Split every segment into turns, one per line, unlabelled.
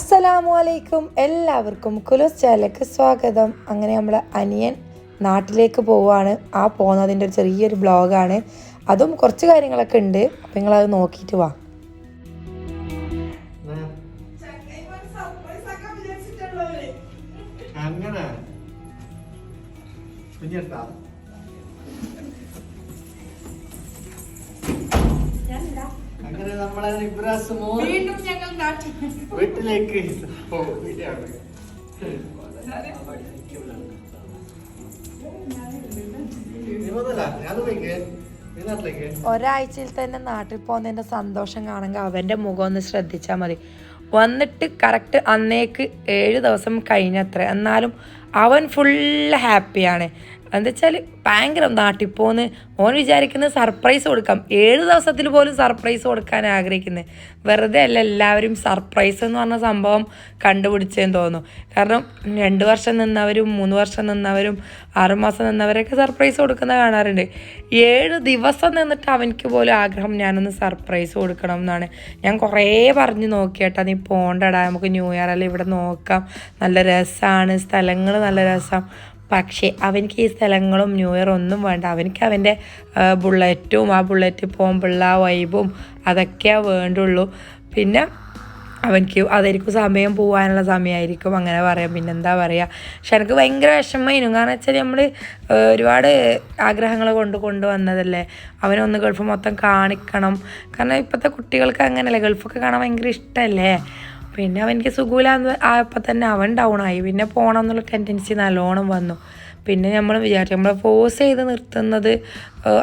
അസ്സലാമു അലൈക്കും എല്ലാവർക്കും കുലൂസ് ചാനലിലേക്ക് സ്വാഗതം. അങ്ങനെ നമ്മൾ അനിയൻ നാട്ടിലേക്ക് പോവുകയാണ് ആ പോകുന്നതിന്റെ ഒരു ചെറിയൊരു ബ്ലോഗാണ് അതും കുറച്ച് കാര്യങ്ങളൊക്കെ ഉണ്ട്. അപ്പം നിങ്ങളത് നോക്കിയിട്ട് വാ.
അങ്ങനെ. അങ്ങനെ നമ്മളെ ഇബ്രാസ് മോൻ
വീണ്ടും ഞങ്ങൾ നാട്ടിൽ
വീട്ടിലേക്ക്?
ഒരാഴ്ചയിൽ തന്നെ നാട്ടിൽ പോകുന്നതിന്റെ സന്തോഷം കാണുമ്പോൾ അവന്റെ മുഖം ഒന്ന് ശ്രദ്ധിച്ചാൽ മതി. വന്നിട്ട് കറക്റ്റ് അന്നേക്ക് ഏഴ് ദിവസം കഴിഞ്ഞത്ര. എന്നാലും അവൻ ഫുള്ള് ഹാപ്പിയാണ് എന്താ ഭയങ്കര നാട്ടിപ്പോന്ന് ഓൻ വിചാരിക്കുന്നത് സർപ്രൈസ് കൊടുക്കാം. ഏഴ് ദിവസത്തിൽ പോലും സർപ്രൈസ് കൊടുക്കാൻ ആഗ്രഹിക്കുന്നത് വെറുതെ അല്ല എല്ലാവരും സർപ്രൈസ് എന്ന് പറഞ്ഞ സംഭവം കണ്ടുപിടിച്ചെന്ന് തോന്നുന്നു. കാരണം രണ്ട് വർഷം നിന്നവരും മൂന്ന് വർഷം നിന്നവരും ആറുമാസം നിന്നവരൊക്കെ സർപ്രൈസ് കൊടുക്കുന്ന കാണാറുണ്ട്. ഏഴ് ദിവസം നിന്നിട്ട് അവനിക്ക് പോലും ആഗ്രഹം ഞാനൊന്ന് സർപ്രൈസ് കൊടുക്കണം എന്നാണ്. ഞാൻ കുറേ പറഞ്ഞു നോക്കിയേട്ടാ നീ പോണ്ടടാ നമുക്ക് ന്യൂ ഇയർ അല്ല ഇവിടെ നോക്കാം. നല്ല രസമാണ് സ്ഥലങ്ങൾ നല്ല രസം. പക്ഷേ അവനിക്ക് ഈ സ്ഥലങ്ങളും ന്യൂ ഇയർ ഒന്നും വേണ്ട. അവനിക്ക് അവന്റെ ബുള്ളറ്റും ആ ബുള്ളറ്റ് പോകുമ്പോഴുള്ള വൈബും അതൊക്കെയാണ് വേണ്ടുള്ളൂ. പിന്നെ അവനിക്ക് അതായിരിക്കും സമയം പോകാനുള്ള സമയമായിരിക്കും അങ്ങനെ പറയാം. പിന്നെ എന്താ പറയുക പക്ഷെ എനിക്ക് ഭയങ്കര വിഷമമായിരുന്നു. കാരണം വെച്ചാൽ നമ്മൾ ഒരുപാട് ആഗ്രഹങ്ങൾ കൊണ്ട് കൊണ്ടുവന്നതല്ലേ അവനൊന്ന് ഗൾഫ് മൊത്തം കാണിക്കണം. കാരണം ഇപ്പോഴത്തെ കുട്ടികൾക്ക് അങ്ങനെയല്ലേ? ഗൾഫൊക്കെ കാണാൻ ഭയങ്കര ഇഷ്ടമല്ലേ? പിന്നെ അവനക്ക് സുഖമില്ലാന്ന് ആയപ്പോൾ തന്നെ അവൻ ഡൗൺ ആയി. പിന്നെ പോകണം എന്നുള്ള ടെൻഡൻസി നല്ലോണം വന്നു. പിന്നെ നമ്മൾ വിചാരിച്ചു നമ്മളെ ഫോഴ്സ് ചെയ്ത് നിർത്തുന്നത്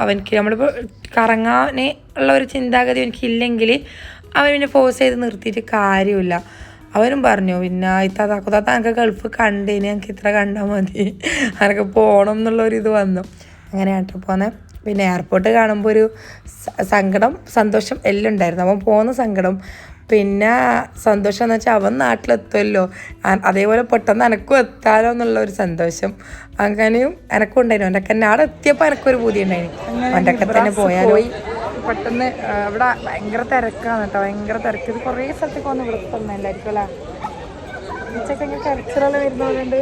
അവനക്ക് നമ്മളിപ്പോൾ കറങ്ങാനെ ഉള്ള ഒരു ചിന്താഗതി എനിക്കില്ലെങ്കിൽ അവൻ പിന്നെ ഫോഴ്സ് ചെയ്ത് നിർത്തിയിട്ട് കാര്യമില്ല. അവനും പറഞ്ഞു പിന്നെ ഇത്താത്താക്കു താത്ത എനിക്ക് ഗൾഫ് കണ്ടേന് എനിക്ക് ഇത്ര കണ്ടാൽ മതി. എനിക്ക് പോകണം എന്നുള്ളൊരിത് വന്നു. അങ്ങനെ കേട്ടോ. പോന്നെ പിന്നെ എയർപോർട്ട് കാണുമ്പോൾ ഒരു സങ്കടം സന്തോഷം എല്ലാം ഉണ്ടായിരുന്നു. അവൻ പോകുന്ന സങ്കടം പിന്നെ സന്തോഷം എന്ന് വെച്ചാൽ അവൻ നാട്ടിലെത്തുമല്ലോ അതേപോലെ പെട്ടെന്ന് എനക്കും എത്താലോ എന്നുള്ള ഒരു സന്തോഷം. അങ്ങനെയും എനക്കും ഉണ്ടായിരുന്നു. എന്റെ ഒക്കെ അവിടെ എത്തിയപ്പോൾ എനക്കൊരു ബുദ്ധി ഉണ്ടായിരുന്നു അവന്റെ ഒക്കെ തന്നെ പോയാലോ. പെട്ടെന്ന് ഇവിടെ ഭയങ്കര തിരക്കാണ് കേട്ടോ. ഭയങ്കര തിരക്ക്. ഇത് കുറേ സ്ഥലത്തേക്ക് വന്ന് ഇവിടെ തന്നെല്ലായിരിക്കും അല്ലേ ഉച്ചയ്ക്ക് കരച്ചിലെല്ലാം വരുന്നവരുണ്ട്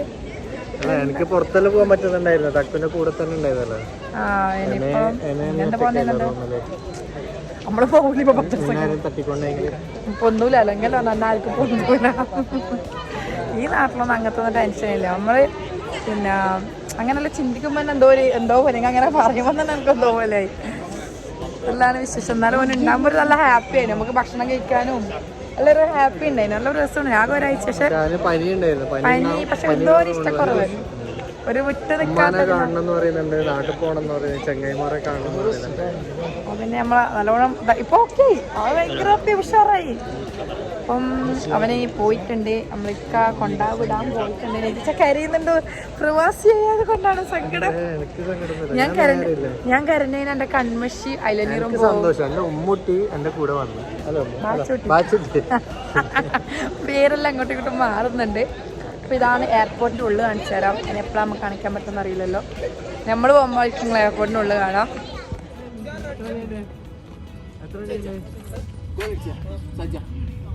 എനിക്ക് പുറത്തെല്ലാം പോകാൻ പറ്റുന്നുണ്ടായിരുന്നു. തക്കുന്റെ കൂടെ തന്നെ ഉണ്ടായിരുന്നല്ലോ.
നമ്മൾ പോകില്ല ഇപ്പൊ പത്ത് പൊന്നൂല അല്ലെങ്കിൽ നന്നായിരിക്കും പൊന്നൂല. ഈ നാട്ടിലൊന്നും അങ്ങനത്തെ ഒന്നും ടെൻഷൻ ഇല്ല. നമ്മൾ പിന്നെ അങ്ങനെയല്ല ചിന്തിക്കുമ്പോൾ തന്നെ എന്തോ ഒരു എന്തോ പോലെ അങ്ങനെ പറയുമ്പോൾ തന്നെ എനിക്ക് എന്തോ പോലെയായി. എല്ലാവരും വിശേഷം. എന്നാലും ഉണ്ടാകുമ്പോൾ ഒരു നല്ല ഹാപ്പി ആയി. നമുക്ക് ഭക്ഷണം കഴിക്കാനും നല്ലൊരു ഹാപ്പി ഉണ്ടായി നല്ല രസമാണ്. ആകെ ഒരാഴ്ച പക്ഷെ
പനി
പക്ഷെ എന്തോ ഒരു ഇഷ്ടക്കുറവ്. ഒരു വിട്ട് അപ്പൊ പിന്നെ നമ്മളെ നല്ലോണം ഇപ്പൊ ഓക്കെ ഭയങ്കര ഉഷാറായി. അപ്പം അവനെ പോയിട്ടുണ്ട് നമ്മളിക്ക കൊണ്ടാവിടാൻ പോയിട്ടുണ്ട് കരയുന്നുണ്ട് പ്രവാസി ആയത് കൊണ്ടാണ് സങ്കടം ഞാൻ ഞാൻ കരഞ്ഞതിന് എന്റെ കൺമഷി അയലനീറും പേരെല്ലാം അങ്ങോട്ടും ഇങ്ങോട്ടും മാറുന്നുണ്ട് അപ്പൊ ഇതാണ് എയർപോർട്ടിന്റെ ഉള്ളിൽ കാണിച്ചു തരാം ഇനി എപ്പോഴാണ് നമുക്ക് കാണിക്കാൻ പറ്റുന്ന അറിയില്ലല്ലോ നമ്മൾ പോകുമ്പോഴേക്കും നിങ്ങൾ എയർപോർട്ടിന്റെ ഉള്ളിൽ കാണാം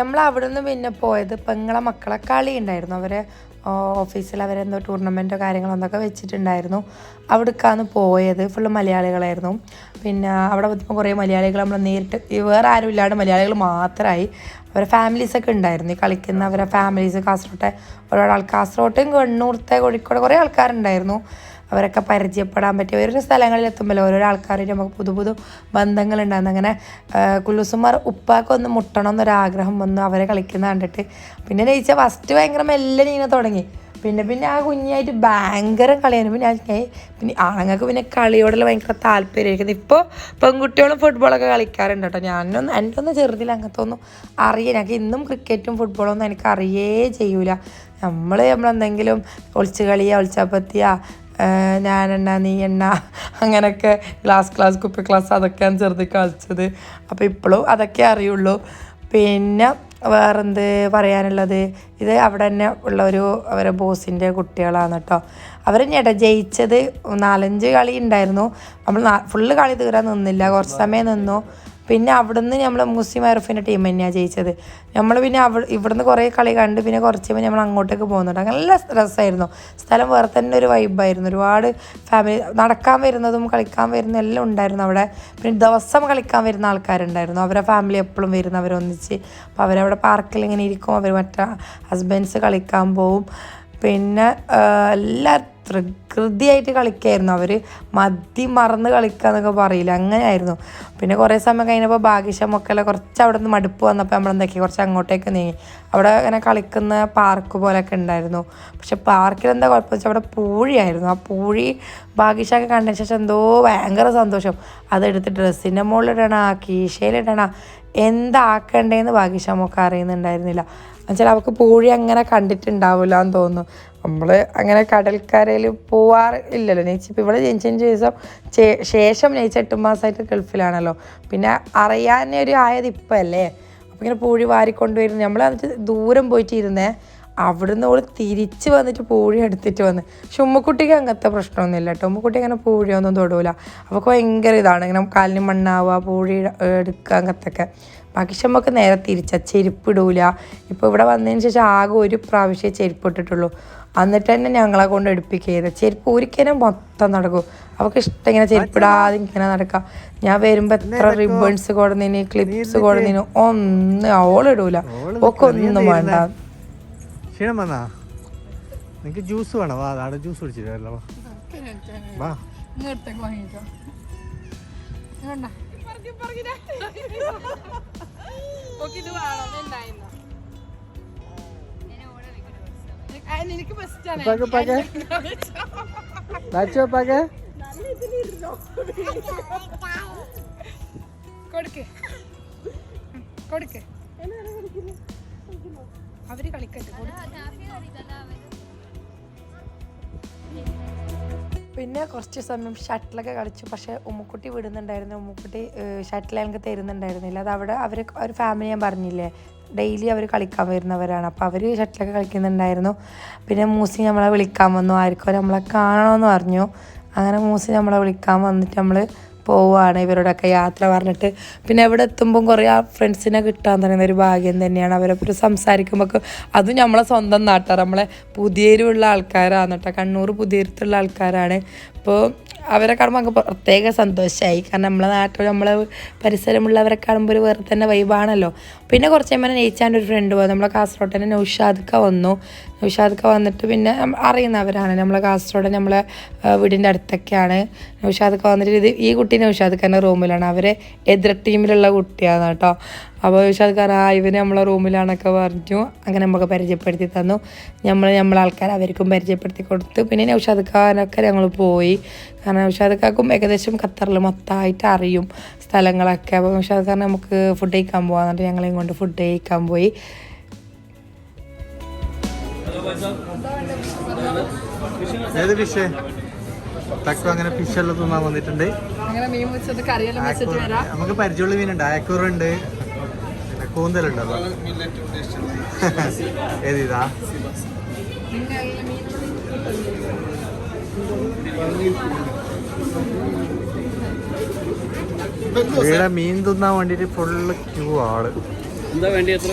നമ്മൾ അവിടെ നിന്ന് പിന്നെ പോയത് പെങ്ങളെ മക്കളെ കളി ഉണ്ടായിരുന്നു. അവരെ ഓഫീസിൽ അവരെന്തോ ടൂർണമെന്റോ കാര്യങ്ങളോ എന്തൊക്കെ വെച്ചിട്ടുണ്ടായിരുന്നു. അവിടേക്കാണ് പോയത്. ഫുള്ള് മലയാളികളായിരുന്നു. പിന്നെ അവിടെ എത്തുമ്പോൾ കുറേ മലയാളികൾ നമ്മൾ നേരിട്ട് വേറെ ആരും ഇല്ലാണ്ട് മലയാളികൾ മാത്രമായി അവരെ ഫാമിലീസൊക്കെ ഉണ്ടായിരുന്നു. ഈ കളിക്കുന്ന അവരെ ഫാമിലീസ് കാസർഗോട്ടെ ഒരുപാട് ആൾ കാസർഗോട്ടും കണ്ണൂർത്തെ കോഴിക്കോട് കുറേ ആൾക്കാരുണ്ടായിരുന്നു. അവരൊക്കെ പരിചയപ്പെടാൻ പറ്റിയ ഓരോരോ സ്ഥലങ്ങളിൽ എത്തുമ്പോൾ ഓരോരോ ആൾക്കാരും നമുക്ക് പുതു പുതു ബന്ധങ്ങളുണ്ടായിരുന്നു അങ്ങനെ കുല്ലുസുമാർ ഉപ്പാക്കൊന്ന് മുട്ടണം എന്നൊരാഗ്രഹം വന്നു അവരെ കളിക്കുന്ന കണ്ടിട്ട്. പിന്നെ ജയിച്ച ഫസ്റ്റ് ഭയങ്കര മെല്ലെ ഇങ്ങനെ തുടങ്ങി. പിന്നെ പിന്നെ ആ കുഞ്ഞായിട്ട് ഭയങ്കര കളിയാണ് പിന്നെ ഞാൻ പിന്നെ ആണുങ്ങൾക്ക് പിന്നെ കളിയോടുള്ള ഭയങ്കര താല്പര്യമായിരിക്കുന്നത് ഇപ്പോൾ പെൺകുട്ടികളും ഫുട്ബോളൊക്കെ കളിക്കാറുണ്ട് കേട്ടോ. ഞാനൊന്നും എന്റെ ഒന്നും ചെറുതിൽ അങ്ങനത്തെ ഒന്നും അറിയാൻ ഞങ്ങൾക്ക് ഇന്നും ക്രിക്കറ്റും ഫുട്ബോളും ഒന്നും എനിക്ക് അറിയേ ചെയ്യൂല. നമ്മൾ നമ്മളെന്തെങ്കിലും ഒളിച്ച് കളിയാ ഒളിച്ചപ്പത്തിയാ ഞാനെണ്ണ നീ എണ്ണ അങ്ങനെയൊക്കെ ഗ്ലാസ് ഗ്ലാസ് കുപ്പി ഗ്ലാസ് അതൊക്കെയാണ് ചെറുത് കളിച്ചത്. അപ്പോൾ ഇപ്പോഴും അതൊക്കെ അറിയുള്ളൂ. പിന്നെ വേറെന്ത് പറയാനുള്ളത്? ഇത് അവിടെ തന്നെ ഉള്ള ഒരു അവരെ ബോസിന്റെ കുട്ടികളാണ് കേട്ടോ. അവർ ഞെട ജയിച്ചത് നാലഞ്ച് കളി ഉണ്ടായിരുന്നു. നമ്മൾ ഫുള്ള് കളി തീരാൻ നിന്നില്ല. കുറച്ച് സമയം നിന്നു. പിന്നെ അവിടുന്ന് നമ്മൾ മുസ്ലിം അറഫിന്റെ ടീം തന്നെയാണ് ജയിച്ചത്. നമ്മൾ പിന്നെ അവ ഇവിടുന്ന് കുറേ കളി കണ്ട് പിന്നെ കുറച്ച് കഴിയുമ്പോൾ നമ്മൾ അങ്ങോട്ടേക്ക് പോകുന്നുണ്ട്. അങ്ങനെ നല്ല രസമായിരുന്നു സ്ഥലം വേറെ തന്നെ ഒരു വൈബായിരുന്നു ഒരുപാട് ഫാമിലി നടക്കാൻ വരുന്നതും കളിക്കാൻ വരുന്നതും എല്ലാം ഉണ്ടായിരുന്നു അവിടെ. പിന്നെ ദിവസം കളിക്കാൻ വരുന്ന ആൾക്കാരുണ്ടായിരുന്നു. അവരെ ഫാമിലി എപ്പോഴും വരുന്നവരൊന്നിച്ച് അപ്പോൾ അവരവിടെ പാർക്കിൽ ഇങ്ങനെ ഇരിക്കും. അവർ മറ്റേ ഹസ്ബൻഡ്സ് കളിക്കാൻ പോവും. പിന്നെ എല്ലാ പ്രകൃതിയായിട്ട് കളിക്കായിരുന്നു. അവർ മതി മറന്ന് കളിക്കുക എന്നൊക്കെ പറയില്ല? അങ്ങനെയായിരുന്നു. പിന്നെ കുറേ സമയം കഴിഞ്ഞപ്പോൾ ഭാഗ്യശമൊക്കെ കുറച്ച് അവിടെ നിന്ന് മടുപ്പ് വന്നപ്പോൾ നമ്മൾ എന്താക്കി കുറച്ച് അങ്ങോട്ടേക്ക് നീങ്ങി. അവിടെ അങ്ങനെ കളിക്കുന്ന പാർക്ക് പോലെയൊക്കെ ഉണ്ടായിരുന്നു. പക്ഷെ പാർക്കിൽ എന്താ കുഴപ്പം വെച്ചാൽ അവിടെ പൂഴിയായിരുന്നു. ആ പൂഴി ഭാഗ്യശൊക്കെ കണ്ടതിന് ശേഷം എന്തോ ഭയങ്കര സന്തോഷം. അതെടുത്ത് ഡ്രസ്സിന്റെ മുകളിലിടണ കീശയിലിടണ എന്താക്കണ്ടേന്ന് ഭാഗ്യശമൊക്കെ അറിയുന്നുണ്ടായിരുന്നില്ല. എന്നുവെച്ചാൽ അവൾക്ക് പൂഴി അങ്ങനെ കണ്ടിട്ടുണ്ടാവില്ല എന്ന് തോന്നുന്നു. നമ്മൾ അങ്ങനെ കടൽക്കരയിൽ പോവാറ് ഇല്ലല്ലോ നെയ്ച്ചി ഇപ്പോൾ ഇവിടെ ജനിച്ചതിന് ശേഷം ശേഷം നെയ്ച്ച് എട്ട് മാസമായിട്ട് ഗൾഫിലാണല്ലോ. പിന്നെ അറിയാനൊരു ആയത് ഇപ്പം അല്ലേ അപ്പം ഇങ്ങനെ പൂഴി വാരിക്കൊണ്ടുവരുന്നു. നമ്മൾ എന്നിട്ട് ദൂരം പോയിട്ട് ഇരുന്നേ അവിടുന്ന് ഓൾ തിരിച്ച് വന്നിട്ട് പൂഴി എടുത്തിട്ട് വന്ന്. പക്ഷെ ഉമ്മക്കുട്ടിക്ക് അങ്ങനത്തെ പ്രശ്നമൊന്നുമില്ല കേട്ടോ. ഉമ്മക്കുട്ടി അങ്ങനെ പൂഴിയൊന്നും തൊടൂല. അപ്പോൾ ഭയങ്കര ഇതാണ് ഇങ്ങനെ കാലിന് മണ്ണാവുക പൂഴി എടുക്കുക അങ്ങനത്തൊക്കെ. ബാക്കി നമുക്ക് നേരെ തിരിച്ച. ചെരുപ്പിടൂല ഇപ്പോൾ ഇവിടെ വന്നതിന് ശേഷം ആകെ ഒരു പ്രാവശ്യമേ ചെരുപ്പ് ഇട്ടിട്ടുള്ളൂ. എന്നിട്ട് തന്നെ ഞങ്ങളെ കൊണ്ട് എടുപ്പിക്കുക ചെരുപ്പ് ഒരിക്കലും മൊത്തം നടക്കും. അവൾക്ക് ഇഷ്ടം ഇങ്ങനെ ചെരുപ്പിടാതെ ഇങ്ങനെ നടക്കാം. ഞാൻ വരുമ്പോൾ എത്ര റിബൺസ് കൊടുന്നതിന് ക്ലിപ്സ് കൊടുന്നതിന് ഒന്നും അവളിടൂല ഒക്കെ ഒന്നും വേണ്ട.
ക്ഷീണം വന്നാ? നിനക്ക് ജ്യൂസ് വേണോ? വാ അവിടെ ജ്യൂസ് കുടിച്ചിട്ടല്ലോ വാ.
ഇങ്ങോട്ടേക്ക് എനിക്ക് ബെസ്റ്റാണ്
ഉപ്പാക്ക് ഉപ്പാക്ക്? നാച്ചു ഉപ്പാക്ക്?
കൊടുക്ക്. കൊടുക്ക്. അവർ കളിക്കട്ടെ.
പിന്നെ കുറച്ച് സമയം ഷട്ടിലൊക്കെ കളിച്ചു. പക്ഷേ ഉമ്മുക്കുട്ടി വിടുന്നുണ്ടായിരുന്നു. ഉമ്മുക്കുട്ടി ഷട്ടിൽ എനിക്ക് തരുന്നുണ്ടായിരുന്നില്ല. അത് അവിടെ അവർ ഒരു ഫാമിലി ഞാൻ പറഞ്ഞില്ലേ? ഡെയിലി അവർ കളിക്കാൻ വരുന്നവരാണ്. അപ്പോൾ അവർ ഷട്ടിലൊക്കെ കളിക്കുന്നുണ്ടായിരുന്നു. പിന്നെ മൂസി നമ്മളെ വിളിക്കാൻ വന്നു. ആർക്കോ നമ്മളെ കാണണമെന്ന് പറഞ്ഞു. അങ്ങനെ മൂസി നമ്മളെ വിളിക്കാൻ വന്നിട്ട് നമ്മൾ പോവുകയാണ് ഇവരോടൊക്കെ യാത്ര പറഞ്ഞിട്ട്. പിന്നെ എവിടെ എത്തുമ്പം കുറേ ആ ഫ്രണ്ട്സിനെ കിട്ടാൻ തന്നെ ഒരു ഭാഗ്യം തന്നെയാണ്. അവരൊപ്പം സംസാരിക്കുമ്പോൾ അതും നമ്മളെ സ്വന്തം നാട്ടാണ്. നമ്മളെ പുതിയരുള്ള ആൾക്കാരാണ് കേട്ടോ. കണ്ണൂർ പുതിയരുത്തുള്ള ആൾക്കാരാണ്. അപ്പോൾ അവരെ കാണുമ്പോൾ നമുക്ക് പ്രത്യേക സന്തോഷമായി കാരണം നമ്മളെ നാട്ടിൽ നമ്മളെ പരിസരമുള്ളവരെ കാണുമ്പോൾ ഒരു വേറെ തന്നെ വൈബാണല്ലോ പിന്നെ കുറച്ച് കഴിയുമ്പോൾ നെയ്ച്ചാന്റെ ഒരു ഫ്രണ്ട് പോയി നമ്മളെ കാസർഗോഡ് തന്നെ നൗഷാദ്ക്ക വന്നു. നൗഷാദ്ക്ക വന്നിട്ട് പിന്നെ അറിയുന്നവരാണ്. നമ്മളെ കാസർഗോഡ് നമ്മളെ വീടിന്റെ അടുത്തൊക്കെയാണ്. നൗഷാദ്ക്ക വന്നിട്ട് ഇത് ഈ കുട്ടി നൗഷാദ്ക്കാന്റെ റൂമിലാണ്. അവരെ എതിർ ടീമിലുള്ള കുട്ടിയാണ് കേട്ടോ. അപ്പോൾ നൗഷാദ്ക്കാർ ആ ഇവന് നമ്മളെ റൂമിലാണൊക്കെ പറഞ്ഞു. അങ്ങനെ നമുക്ക് പരിചയപ്പെടുത്തി തന്നു. നമ്മൾ നമ്മളെ ആൾക്കാർ അവർക്കും പരിചയപ്പെടുത്തി കൊടുത്തു. പിന്നെ നൗഷാദ് ഖാനൊക്കെ ഞങ്ങൾ പോയി. കാരണം നൗഷാദ് ഖാക്കും ഏകദേശം ഖത്തറിൽ മൊത്തമായിട്ട് അറിയും സ്ഥലങ്ങളൊക്കെ. അപ്പോൾ നൗഷാദ് ഖാൻ നമുക്ക് ഫുഡ് കഴിക്കാൻ പറഞ്ഞിട്ട് ഞങ്ങളെയും കൊണ്ട് ഫുഡ് കഴിക്കാൻ പോയി.
ഏത് ഫിഷ് തക്ക അങ്ങനെ ഫിഷ് എല്ലാം തിന്നാൻ വന്നിട്ടുണ്ട്.
അങ്ങനെ മീൻ വെച്ചത് കറിയെല്ലാം വെച്ചിട്ട് വരാം.
നമുക്ക് പരിചയമുള്ള മീനുണ്ട്. ആക്കൂറുണ്ട്. പിന്നെ കൂന്തലുണ്ടല്ലോ. ഇവിടെ മീൻ തിന്നാൻ വേണ്ടിട്ട് ഫുള്ള് ക്യൂ ആൾ.
എന്താ വേണ്ടി എത്ര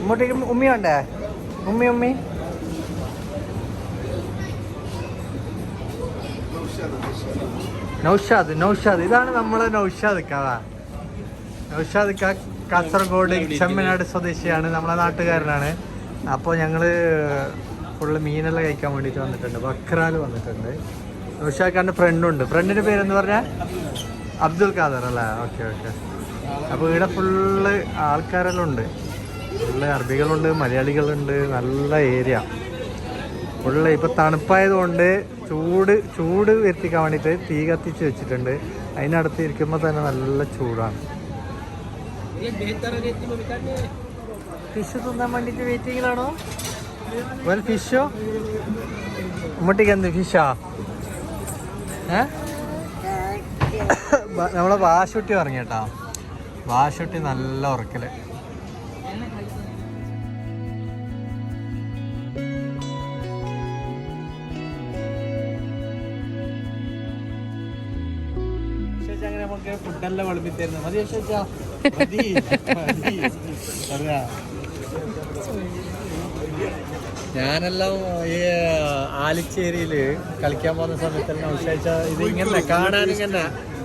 ഇങ്ങോട്ടേക്ക് ഉമ്മി വേണ്ടേ ഉമ്മി ഉമ്മി. നൗഷാദ് നൗഷാദ്. ഇതാണ് നമ്മളെ നൗഷാദ് കഥ. നൗഷാദ് കാസർഗോഡ് ചെമ്മനാട് സ്വദേശിയാണ്. നമ്മളെ നാട്ടുകാരനാണ്. അപ്പോൾ ഞങ്ങൾ ഫുള്ള് മീനെല്ലാം കഴിക്കാൻ വേണ്ടിയിട്ട് വന്നിട്ടുണ്ട്. ബക്രാൽ വന്നിട്ടുണ്ട്. നൗഷാദ് ഖാന്റെ ഫ്രണ്ടുണ്ട് ഫ്രണ്ടിന്റെ പേരെന്ന് പറഞ്ഞാൽ അബ്ദുൽ ഖാദർ അല്ലേ? Okay okay. അപ്പോൾ ഇവിടെ ഫുള്ള് ആൾക്കാരെല്ലാം ഉണ്ട് ഫുള്ള് അറബികളുണ്ട് മലയാളികളുണ്ട്. നല്ല ഏരിയ ഫുള്ള് ഇപ്പോൾ തണുപ്പായതുകൊണ്ട് ചൂട് ചൂട് വരുത്തിക്കാൻ വേണ്ടിയിട്ട് തീ കത്തിച്ച് വെച്ചിട്ടുണ്ട്. അതിനടുത്ത് ഇരിക്കുമ്പോൾ തന്നെ നല്ല ചൂടാണ്. ഫിഷ് തിന്നാൻ വേണ്ടിട്ട് വെയിറ്റിങ്ങിലാണോ വേറെ ഫിഷോ ഉമ്മട്ടിക്ക് എന്ത് ഫിഷാ ഏ? നമ്മളെ വാശുട്ടി ഉറങ്ങിയട്ടാ വാശുട്ടി നല്ല ഉറക്കൽ. ഫുഡെല്ലാം വിളമ്പിത്തരുന്നു മതി മതി. ഞാനെല്ലാം ഈ ആലിച്ചേരിയിൽ കളിക്കാൻ പോകുന്ന സമയത്തെല്ലാം ഉത്സവിച്ച ഇത് ഇങ്ങനെ കാണാൻ ഇങ്ങനെ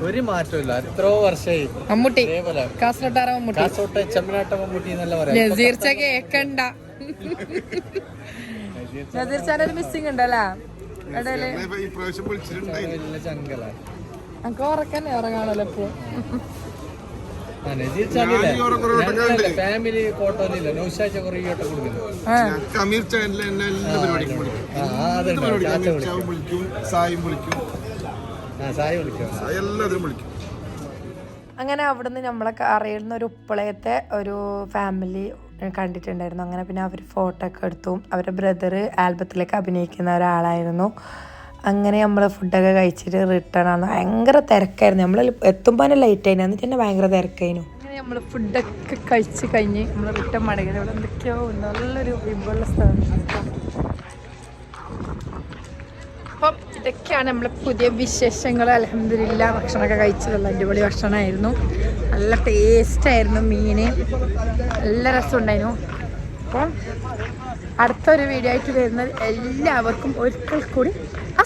ഒരു മാറ്റമില്ല എത്രയോ വർഷമായി.
മമ്മൂട്ടി. കാസർഗോട്ടാര മമ്മൂട്ടി.
കാസോട്ടെ ചെമ്മനാട്ട മമ്മൂട്ടി എന്നല്ല പറയാം.
കേക്കണ്ട നസീർച്ചാന്റെ ഒരു മിസ്സിങ് ഉണ്ടല്ലേ?
ചങ്കല
നമുക്ക് ഉറക്കന്നെ ഉറങ്ങാണല്ലോ ഇപ്പൊ?
ഫാമിലി ഫോട്ടോയിലില്ല നൗഷാച്ച കുറെ വട്ടം കൊടുക്കുന്നു
അമീർ ചാനലിൽ എന്നെ എല്ലാ പരിപാടിക്കും വിളിക്കും.
ആ ആ, അതുണ്ട്
പരിപാടി
ചാച്ച
അമീർ
വിളിക്കും.
ചാവും സായും വിളിക്കും.
സായി വിളിക്കും.
സായി എല്ലാത്തിനും വിളിക്കും.
അങ്ങനെ അവിടുന്ന് നമ്മളെ അറിയുന്ന ഒരു ഉപ്പളയത്തെ ഒരു ഫാമിലി കണ്ടിട്ടുണ്ടായിരുന്നു. അങ്ങനെ പിന്നെ അവർ ഫോട്ടോ ഒക്കെ എടുത്തു. അവരുടെ ബ്രദർ ആൽബത്തിലേക്ക് അഭിനയിക്കുന്ന ഒരാളായിരുന്നു. അങ്ങനെ നമ്മൾ ഫുഡൊക്കെ കഴിച്ചിട്ട് റിട്ടേൺ ആണ് ഭയങ്കര തിരക്കായിരുന്നു. നമ്മൾ എത്തുമ്പോൾ തന്നെ ലേറ്റ് ആയിരുന്നു എന്നിട്ട് തന്നെ ഭയങ്കര തിരക്കായിരുന്നു
നമ്മൾ ഫുഡൊക്കെ കഴിച്ച് കഴിഞ്ഞ് നമ്മൾ റിട്ടേൺ മടങ്ങി ഇവിടെ എന്തൊക്കെയോ നല്ലൊരു വിഭവമുള്ള സ്ഥലം. അപ്പം ഇതൊക്കെയാണ് നമ്മളെ പുതിയ വിശേഷങ്ങൾ അലഹമില്ല ഭക്ഷണമൊക്കെ കഴിച്ചതുള്ള അടിപൊളി ഭക്ഷണമായിരുന്നു. നല്ല ടേസ്റ്റ് ആയിരുന്നു മീൻ നല്ല രസമുണ്ടായിരുന്നു. അപ്പം അടുത്തൊരു വീഡിയോ ആയിട്ട് വരുന്നത് എല്ലാവർക്കും ഒരിക്കൽ കൂടി